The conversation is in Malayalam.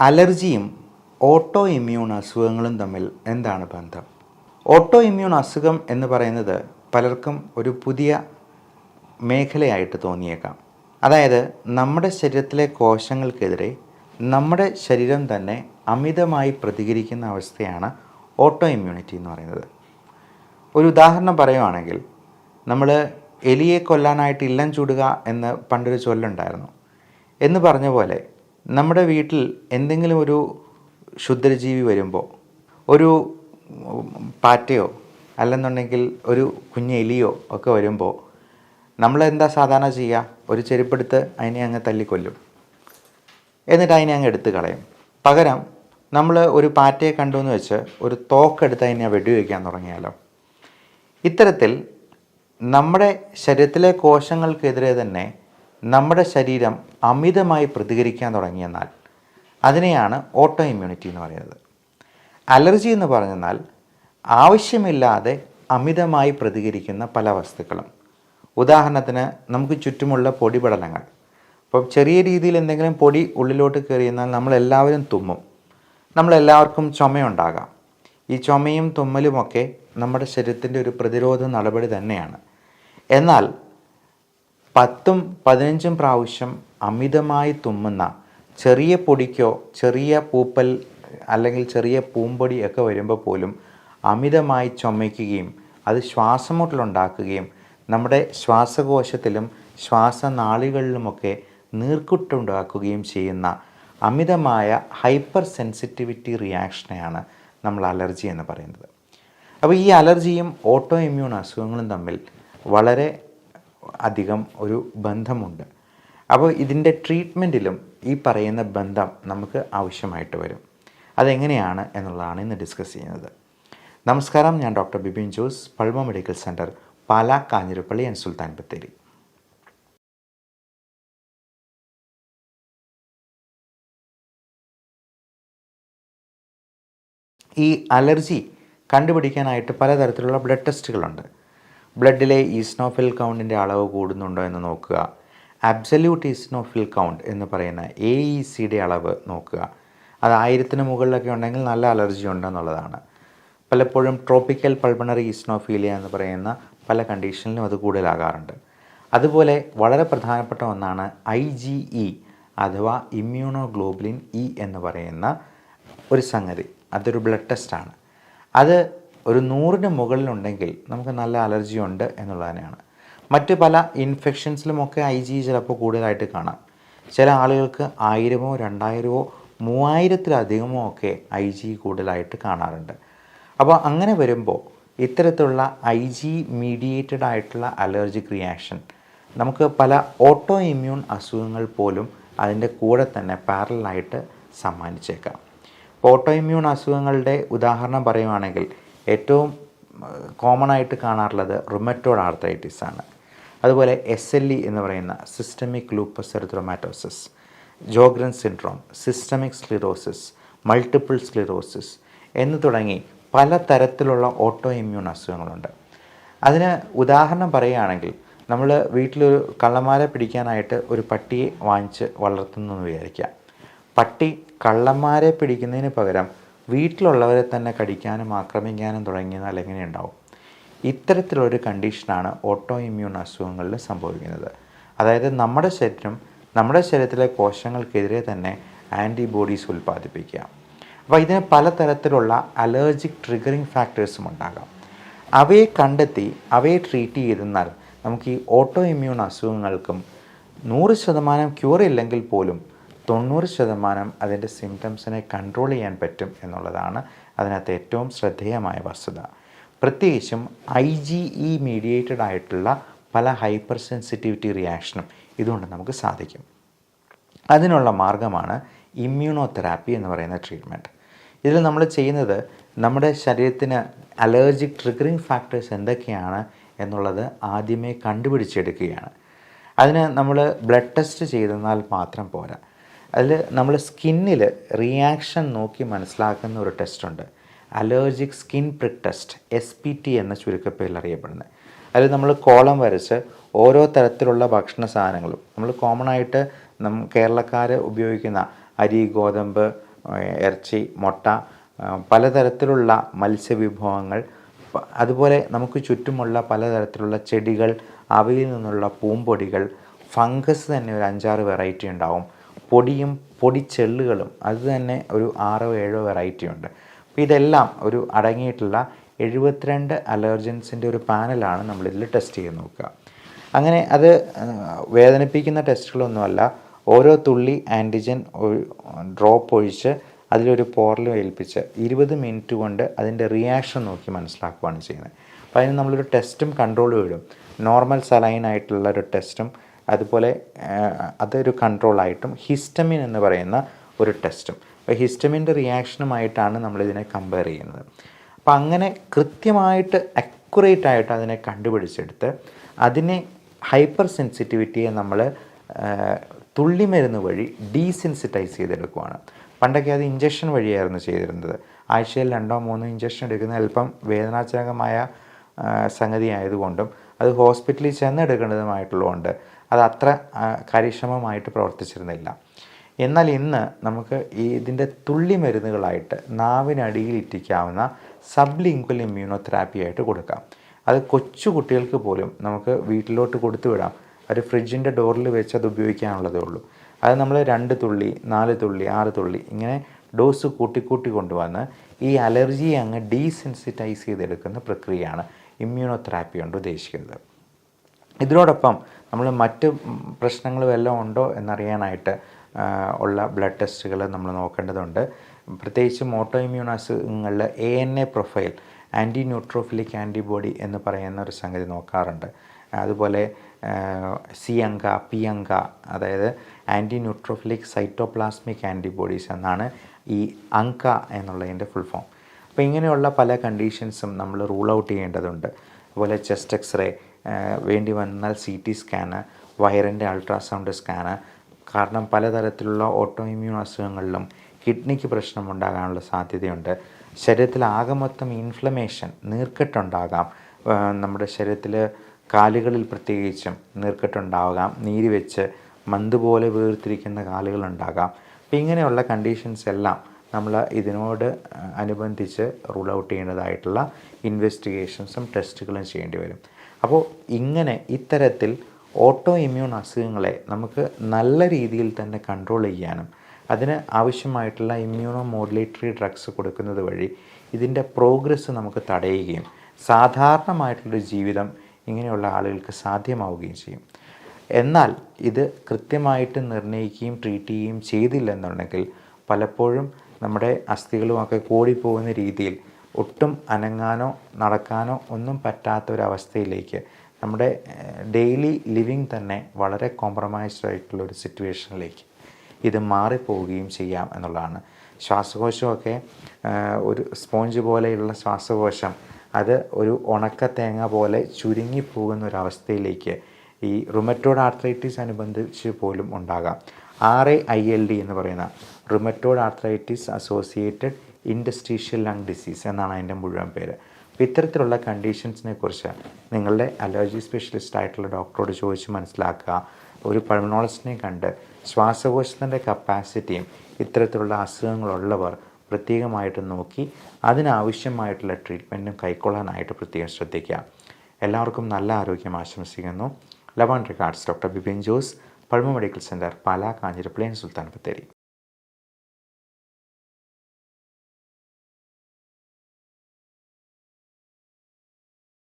അലർജിയും ഓട്ടോ ഇമ്മ്യൂൺ അസുഖങ്ങളും തമ്മിൽ എന്താണ് ബന്ധം? ഓട്ടോ ഇമ്മ്യൂൺ അസുഖം എന്ന് പറയുന്നത് പലർക്കും ഒരു പുതിയ മേഖലയായിട്ട് തോന്നിയേക്കാം. അതായത് നമ്മുടെ ശരീരത്തിലെ കോശങ്ങൾക്കെതിരെ നമ്മുടെ ശരീരം തന്നെ അമിതമായി പ്രതികരിക്കുന്ന അവസ്ഥയാണ് ഓട്ടോ ഇമ്മ്യൂണിറ്റി എന്ന് പറയുന്നത്. ഒരു ഉദാഹരണം പറയുവാണെങ്കിൽ നമ്മൾ എലിയെ കൊല്ലാനായിട്ട് ഇല്ലം ചൂടുക എന്ന് പണ്ടൊരു ചൊല്ലുണ്ടായിരുന്നു. എന്ന് പറഞ്ഞ പോലെ നമ്മുടെ വീട്ടിൽ എന്തെങ്കിലും ഒരു ക്ഷുദ്രജീവി വരുമ്പോൾ ഒരു പാറ്റയോ അല്ലെന്നുണ്ടെങ്കിൽ ഒരു കുഞ്ഞ് എലിയോ ഒക്കെ വരുമ്പോൾ നമ്മൾ എന്താ സാധാരണ ചെയ്യുക? ഒരു ചെരുപ്പെടുത്ത് അതിനെ അങ്ങ് തല്ലിക്കൊല്ലും. എന്നിട്ട് അതിനെ അങ്ങ് എടുത്ത് കളയും. പകരം നമ്മൾ ഒരു പാറ്റയെ കണ്ടു എന്ന് വെച്ച് ഒരു തോക്കെടുത്ത് അതിനെ വെടിവെക്കാൻ തുടങ്ങിയാലോ? ഇത്തരത്തിൽ നമ്മുടെ ശരീരത്തിലെ കോശങ്ങൾക്കെതിരെ തന്നെ നമ്മുടെ ശരീരം അമിതമായി പ്രതികരിക്കാൻ തുടങ്ങിയെന്നാൽ അതിനെയാണ് ഓട്ടോ ഇമ്മ്യൂണിറ്റി എന്ന് പറയുന്നത്. അലർജി എന്ന് പറഞ്ഞാൽ ആവശ്യമില്ലാതെ അമിതമായി പ്രതികരിക്കുന്ന പല വസ്തുക്കളും. ഉദാഹരണത്തിന് നമുക്ക് ചുറ്റുമുള്ള പൊടിപടലങ്ങൾ. അപ്പോൾ ചെറിയ രീതിയിൽ എന്തെങ്കിലും പൊടി ഉള്ളിലോട്ട് കയറിയെന്നാൽ നമ്മളെല്ലാവരും തുമ്മും. നമ്മളെല്ലാവർക്കും ചുമയുണ്ടാകാം. ഈ ചുമയും തുമ്മലുമൊക്കെ നമ്മുടെ ശരീരത്തിന്റെ ഒരു പ്രതിരോധ നടപടി തന്നെയാണ്. എന്നാൽ പത്തും പതിനഞ്ചും പ്രാവശ്യം അമിതമായി തുമ്മുന്ന ചെറിയ പൊടിക്കോ ചെറിയ പൂപ്പൽ അല്ലെങ്കിൽ ചെറിയ പൂമ്പൊടി ഒക്കെ വരുമ്പോൾ പോലും അമിതമായി ചുമയ്ക്കുകയും അത് ശ്വാസമുട്ടലുണ്ടാക്കുകയും നമ്മുടെ ശ്വാസകോശത്തിലും ശ്വാസനാളികളിലുമൊക്കെ നീർക്കുട്ടുണ്ടാക്കുകയും ചെയ്യുന്ന അമിതമായ ഹൈപ്പർ സെൻസിറ്റിവിറ്റി റിയാക്ഷനെയാണ് നമ്മൾ അലർജി എന്ന് പറയുന്നത്. അപ്പോൾ ഈ അലർജിയും ഓട്ടോ ഇമ്മ്യൂൺ അസുഖങ്ങളും തമ്മിൽ വളരെ അധികം ഒരു ബന്ധമുണ്ട്. അപ്പോൾ ഇതിന്റെ ട്രീറ്റ്മെന്റിലും ഈ പറയുന്ന ബന്ധം നമുക്ക് ആവശ്യമായിട്ട് വരും. അതെങ്ങനെയാണ് എന്നുള്ളതാണ് ഇന്ന് ഡിസ്കസ് ചെയ്യുന്നത്. നമസ്കാരം ഞാൻ doctor Bibin Jose Pulma medical centre Pala Kanjirappally and Sultan Bathery. ഈ അലർജി കണ്ടുപിടിക്കാനായിട്ട് പലതരത്തിലുള്ള ബ്ലഡ് ടെസ്റ്റുകളുണ്ട്. ബ്ലഡിലെ ഈസ്നോഫിൽ കൗണ്ടിന്റെ അളവ് കൂടുന്നുണ്ടോ എന്ന് നോക്കുക. അബ്സല്യൂട്ട് ഈസ്നോഫിൽ കൗണ്ട് എന്ന് പറയുന്ന എ ഇ സിയുടെ അളവ് നോക്കുക. അത് ആയിരത്തിന് മുകളിലൊക്കെ ഉണ്ടെങ്കിൽ നല്ല അലർജി ഉണ്ടെന്നുള്ളതാണ് പലപ്പോഴും ട്രോപ്പിക്കൽ പൾമണറി ഈസ്നോഫീലിയ എന്ന് പറയുന്ന പല കണ്ടീഷനിലും അത് കൂടുതലാകാറുണ്ട്. അതുപോലെ വളരെ പ്രധാനപ്പെട്ട ഒന്നാണ് ഐ ജി ഇ അഥവാ ഇമ്മ്യൂണോഗ്ലോബുലിൻ ഇ എന്ന് പറയുന്ന ഒരു സംഗതി. അതൊരു ബ്ലഡ് ടെസ്റ്റാണ്. അത് ഒരു നൂറിന് മുകളിലുണ്ടെങ്കിൽ നമുക്ക് നല്ല അലർജി ഉണ്ട് എന്നുള്ളത് തന്നെയാണ് മറ്റ് പല ഇൻഫെക്ഷൻസിലുമൊക്കെ ഐ ജി ചിലപ്പോൾ കൂടുതലായിട്ട് കാണാം. ചില ആളുകൾക്ക് ആയിരമോ രണ്ടായിരമോ മൂവായിരത്തിലധികമോ ഒക്കെ ഐ ജി കൂടുതലായിട്ട് കാണാറുണ്ട്. അപ്പോൾ അങ്ങനെ വരുമ്പോൾ ഇത്തരത്തിലുള്ള ഐ ജി മീഡിയേറ്റഡ് ആയിട്ടുള്ള അലർജിക് റിയാക്ഷൻ നമുക്ക് പല ഓട്ടോ ഇമ്മ്യൂൺ അസുഖങ്ങൾ പോലും അതിന്റെ കൂടെ തന്നെ പാരലായിട്ട് സമ്മാനിച്ചേക്കാം. ഓട്ടോ ഇമ്മ്യൂൺ അസുഖങ്ങളുടെ ഉദാഹരണം പറയുവാണെങ്കിൽ ഏറ്റവും കോമൺ ആയിട്ട് കാണാറുള്ളത് റുമറ്റോഡ് ആർത്തൈറ്റിസ് ആണ്. അതുപോലെ എസ് എൽ ഇ എന്ന് പറയുന്ന systemic lupus erythematosus Sjogren syndrome systemic sclerosis multiple sclerosis എന്ന് തുടങ്ങി പല തരത്തിലുള്ള ഓട്ടോ ഇമ്മ്യൂൺ അസുഖങ്ങളുണ്ട്. അതിന് ഉദാഹരണം പറയുകയാണെങ്കിൽ നമ്മൾ വീട്ടിലൊരു കള്ളന്മാരെ പിടിക്കാനായിട്ട് ഒരു പട്ടിയെ വാങ്ങിച്ച് വളർത്തുന്നു എന്ന് വിചാരിക്കാം പട്ടി കള്ളന്മാരെ പിടിക്കുന്നതിന് പകരം വീട്ടിലുള്ളവരെ തന്നെ കടിക്കാനും ആക്രമിക്കാനും തുടങ്ങിയാൽ എങ്ങനെയുണ്ടാവും ഇത്തരത്തിലൊരു കണ്ടീഷനാണ് ഓട്ടോ ഇമ്മ്യൂൺ അസുഖങ്ങളിൽ സംഭവിക്കുന്നത്. അതായത് നമ്മുടെ ശരീരം നമ്മുടെ ശരീരത്തിലെ കോശങ്ങൾക്കെതിരെ തന്നെ ആന്റിബോഡീസ് ഉൽപ്പാദിപ്പിക്കുക. അപ്പോൾ ഇതിന് പലതരത്തിലുള്ള അലർജിക് ട്രിഗറിങ് ഫാക്ടേഴ്സും ഉണ്ടാകാം. അവയെ കണ്ടെത്തി അവയെ ട്രീറ്റ് ചെയ്തെന്നാൽ നമുക്ക് ഈ ഓട്ടോ ഇമ്മ്യൂൺ അസുഖങ്ങൾക്കും നൂറ് ശതമാനം ക്യൂർ ഇല്ലെങ്കിൽ പോലും തൊണ്ണൂറ് ശതമാനം അതിന്റെ സിംറ്റംസിനെ കൺട്രോൾ ചെയ്യാൻ പറ്റും എന്നുള്ളതാണ് അതിനകത്ത് ഏറ്റവും ശ്രദ്ധേയമായ വസ്തുത. പ്രത്യേകിച്ചും ഐ ജി ഇ മീഡിയേറ്റഡ് ആയിട്ടുള്ള പല ഹൈപ്പർ സെൻസിറ്റിവിറ്റി റിയാക്ഷനും ഇതുകൊണ്ട് നമുക്ക് സാധിക്കും. അതിനുള്ള മാർഗമാണ് ഇമ്മ്യൂണോ തെറാപ്പി എന്ന് പറയുന്ന ട്രീറ്റ്മെന്റ് ഇതിൽ നമ്മൾ ചെയ്യുന്നത് നമ്മുടെ ശരീരത്തിന് അലർജിക് ട്രിഗറിങ് ഫാക്ടേഴ്സ് എന്തൊക്കെയാണ് എന്നുള്ളത് ആദ്യമേ കണ്ടുപിടിച്ചെടുക്കുകയാണ്. അതിന് നമ്മൾ ബ്ലഡ് ടെസ്റ്റ് ചെയ്തെന്നാൽ മാത്രം പോരാ. അതിൽ നമ്മൾ സ്കിന്നിൽ റിയാക്ഷൻ നോക്കി മനസ്സിലാക്കുന്ന ഒരു ടെസ്റ്റുണ്ട് allergic skin prick test S P T എന്ന ചുരുക്കപ്പേരിൽ അറിയപ്പെടുന്നത്. അതിൽ നമ്മൾ കോളം വരച്ച് ഓരോ തരത്തിലുള്ള ഭക്ഷണ സാധനങ്ങളും നമ്മൾ കോമൺ ആയിട്ട് നം കേരളക്കാർ ഉപയോഗിക്കുന്ന അരി ഗോതമ്പ് ഇറച്ചി മുട്ട പലതരത്തിലുള്ള മത്സ്യവിഭവങ്ങൾ അതുപോലെ നമുക്ക് ചുറ്റുമുള്ള പലതരത്തിലുള്ള ചെടികൾ അവയിൽ നിന്നുള്ള പൂമ്പൊടികൾ ഫംഗസ് തന്നെ ഒരു അഞ്ചാറ് വെറൈറ്റി ഉണ്ടാവും. പൊടിയും പൊടിച്ചെള്ളുകളും അത് തന്നെ ഒരു ആറോ ഏഴോ വെറൈറ്റി ഉണ്ട്. അപ്പോൾ ഇതെല്ലാം ഒരു അടങ്ങിയിട്ടുള്ള എഴുപത്തിരണ്ട് അലർജൻസിന്റെ ഒരു പാനലാണ് നമ്മളിതിൽ ടെസ്റ്റ് ചെയ്ത് നോക്കുക. അങ്ങനെ അത് വേദനിപ്പിക്കുന്ന ടെസ്റ്റുകളൊന്നുമല്ല ഓരോ തുള്ളി ആന്റിജൻ ഡ്രോപ്പ് ഒഴിച്ച് അതിലൊരു പോറൽ ഏൽപ്പിച്ച് ഇരുപത് മിനിറ്റ് കൊണ്ട് അതിന്റെ റിയാക്ഷൻ നോക്കി മനസ്സിലാക്കുകയാണ് ചെയ്യുന്നത്. അപ്പോൾ അതിന് നമ്മളൊരു ടെസ്റ്റും കൺട്രോളും ഇടും. നോർമൽ സലൈൻ ആയിട്ടുള്ള ഒരു ടെസ്റ്റും അതുപോലെ അതൊരു കൺട്രോളായിട്ടും ഹിസ്റ്റമിൻ എന്ന് പറയുന്ന ഒരു ടെസ്റ്റും. അപ്പോൾ ഹിസ്റ്റമിന്റെ റിയാക്ഷനുമായിട്ടാണ് നമ്മളിതിനെ കമ്പയർ ചെയ്യുന്നത്. അപ്പോൾ അങ്ങനെ കൃത്യമായിട്ട് അക്യുറേറ്റ് ആയിട്ട് അതിനെ കണ്ടുപിടിച്ചെടുത്ത് അതിനെ ഹൈപ്പർ സെൻസിറ്റിവിറ്റിയെ നമ്മൾ തുള്ളിമരുന്ന് വഴി ഡീസെൻസിറ്റൈസ് ചെയ്തെടുക്കുവാണ്. പണ്ടൊക്കെ അത് ഇഞ്ചക്ഷൻ വഴിയായിരുന്നു ചെയ്തിരുന്നത്. ആഴ്ചയിൽ രണ്ടോ മൂന്നോ ഇഞ്ചക്ഷൻ എടുക്കുന്ന അല്പം വേദനാജനകമായ സംഗതി ആയതുകൊണ്ടും അത് ഹോസ്പിറ്റലിൽ ചെന്നെടുക്കേണ്ടതുമായിട്ടുള്ളതുകൊണ്ട് അത് അത്ര കാര്യക്ഷമമായിട്ട് പ്രവർത്തിച്ചിരുന്നില്ല. എന്നാൽ ഇന്ന് നമുക്ക് ഈ ഇതിന്റെ തുള്ളി മരുന്നുകളായിട്ട് നാവിനടിയിൽ ഇറ്റിക്കാവുന്ന സബ്ലിംഗ്വൽ ഇമ്മ്യൂണോതെറാപ്പി ആയിട്ട് കൊടുക്കാം. അത് കൊച്ചുകുട്ടികൾക്ക് പോലും നമുക്ക് വീട്ടിലോട്ട് കൊടുത്തു വിടാം. ഒരു ഫ്രിഡ്ജിന്റെ ഡോറിൽ വെച്ച് അത് ഉപയോഗിക്കാനുള്ളതേ ഉള്ളൂ. അത് നമ്മൾ രണ്ട് തുള്ളി നാല് തുള്ളി ആറ് തുള്ളി ഇങ്ങനെ ഡോസ് കൂട്ടിക്കൂട്ടി കൊണ്ടുവന്ന് ഈ അലർജിയെ അങ്ങ് ഡീസെൻസിറ്റൈസ് ചെയ്തെടുക്കുന്ന പ്രക്രിയയാണ് ഇമ്മ്യൂണോതെറാപ്പി കൊണ്ട് ഉദ്ദേശിക്കുന്നത്. ഇതിനോടൊപ്പം നമ്മൾ മറ്റ് പ്രശ്നങ്ങൾ വല്ലതും ഉണ്ടോ എന്നറിയാനായിട്ട് ഉള്ള ബ്ലഡ് ടെസ്റ്റുകൾ നമ്മൾ നോക്കേണ്ടതുണ്ട്. പ്രത്യേകിച്ചും auto immune A N A profile anti neutrophilic antibody എന്ന് പറയുന്ന ഒരു സംഗതി നോക്കാറുണ്ട്. അതുപോലെ സി അങ്ക പി അങ്ക അതായത് ആന്റി ന്യൂട്രോഫിലിക് സൈറ്റോപ്ലാസ്മിക് ആന്റിബോഡീസ് എന്നാണ് ഈ അങ്ക എന്നുള്ളതിന്റെ ഫുൾ ഫോം അപ്പോൾ ഇങ്ങനെയുള്ള പല കണ്ടീഷൻസും നമ്മൾ റൂൾ ഔട്ട് ചെയ്യേണ്ടതുണ്ട്. അതുപോലെ ചെസ്റ്റ് എക്സ്റേ വേണ്ടി വന്നാൽ സി ടി സ്കാന് വയറിന്റെ അൾട്രാസൗണ്ട് സ്കാന് കാരണം പലതരത്തിലുള്ള ഓട്ടോ ഇമ്മ്യൂൺ അസുഖങ്ങളിലും കിഡ്നിക്ക് പ്രശ്നം ഉണ്ടാകാനുള്ള സാധ്യതയുണ്ട്. ശരീരത്തിൽ ആകെ മൊത്തം ഇൻഫ്ലമേഷൻ നീർക്കെട്ടുണ്ടാകാം. നമ്മുടെ ശരീരത്തിൽ കാലുകളിൽ പ്രത്യേകിച്ചും നീർക്കെട്ടുണ്ടാകാം. നീര് വെച്ച് മന്ത് പോലെ വീർത്തിരിക്കുന്ന കാലുകളുണ്ടാകാം. അപ്പം ഇങ്ങനെയുള്ള കണ്ടീഷൻസ് എല്ലാം നമ്മൾ ഇതിനോട് അനുബന്ധിച്ച് റൂൾ ഔട്ട് ചെയ്യേണ്ടതായിട്ടുള്ള ഇൻവെസ്റ്റിഗേഷൻസും ടെസ്റ്റുകളും ചെയ്യേണ്ടി വരും. അപ്പോൾ ഇങ്ങനെ ഇത്തരത്തിൽ ഓട്ടോ ഇമ്മ്യൂൺ അസുഖങ്ങളെ നമുക്ക് നല്ല രീതിയിൽ തന്നെ കൺട്രോൾ ചെയ്യാനും അതിന് ആവശ്യമായിട്ടുള്ള ഇമ്മ്യൂണോ മോഡുലേറ്ററി ഡ്രഗ്സ് കൊടുക്കുന്നത് വഴി ഇതിന്റെ പ്രോഗ്രസ് നമുക്ക് തടയുകയും സാധാരണമായിട്ടുള്ളൊരു ജീവിതം ഇങ്ങനെയുള്ള ആളുകൾക്ക് സാധ്യമാവുകയും ചെയ്യും. എന്നാൽ ഇത് കൃത്യമായിട്ട് നിർണയിക്കുകയും ട്രീറ്റ് ചെയ്യുകയും ചെയ്തില്ലെന്നുണ്ടെങ്കിൽ പലപ്പോഴും നമ്മുടെ അസ്ഥികളുമൊക്കെ കൂടിപ്പോകുന്ന രീതിയിൽ ഒട്ടും അനങ്ങാനോ നടക്കാനോ ഒന്നും പറ്റാത്ത ഒരവസ്ഥയിലേക്ക് നമ്മുടെ ഡെയിലി ലിവിങ് തന്നെ വളരെ കോംപ്രമൈസ്ഡ് ആയിട്ടുള്ള ഒരു സിറ്റുവേഷനിലേക്ക് ഇത് മാറിപ്പോവുകയും ചെയ്യാം എന്നുള്ളതാണ്. ശ്വാസകോശമൊക്കെ ഒരു സ്പോഞ്ച് പോലെയുള്ള ശ്വാസകോശം അത് ഒരു ഉണക്ക തേങ്ങ പോലെ ചുരുങ്ങി പോകുന്ന ഒരവസ്ഥയിലേക്ക് ഈ റുമറ്റോഡ് ആർത്രൈറ്റിസ് അനുബന്ധിച്ച് പോലും ഉണ്ടാകാം. R A I L D എന്ന് പറയുന്ന rheumatoid arthritis associated interstitial lung disease എന്നാണ് അതിന്റെ മുഴുവൻ പേര്. അപ്പോൾ ഇത്തരത്തിലുള്ള കണ്ടീഷൻസിനെ കുറിച്ച് നിങ്ങളുടെ അലർജി സ്പെഷ്യലിസ്റ്റ് ആയിട്ടുള്ള ഡോക്ടറോട് ചോദിച്ച് മനസ്സിലാക്കുക. ഒരു പൾമണോളജിസ്റ്റിനെ കണ്ട് ശ്വാസകോശത്തിന്റെ കപ്പാസിറ്റിയും ഇത്തരത്തിലുള്ള അസുഖങ്ങളുള്ളവർ പ്രത്യേകമായിട്ട് നോക്കി അതിനാവശ്യമായിട്ടുള്ള ട്രീറ്റ്മെന്റും കൈക്കൊള്ളാനായിട്ട് പ്രത്യേകം ശ്രദ്ധിക്കുക. എല്ലാവർക്കും നല്ല ആരോഗ്യം ആശംസിക്കുന്നു. ലവൺ records doctor Bipin Jose Pulma medical centre Pala Kanjirappally Sultan Bathery.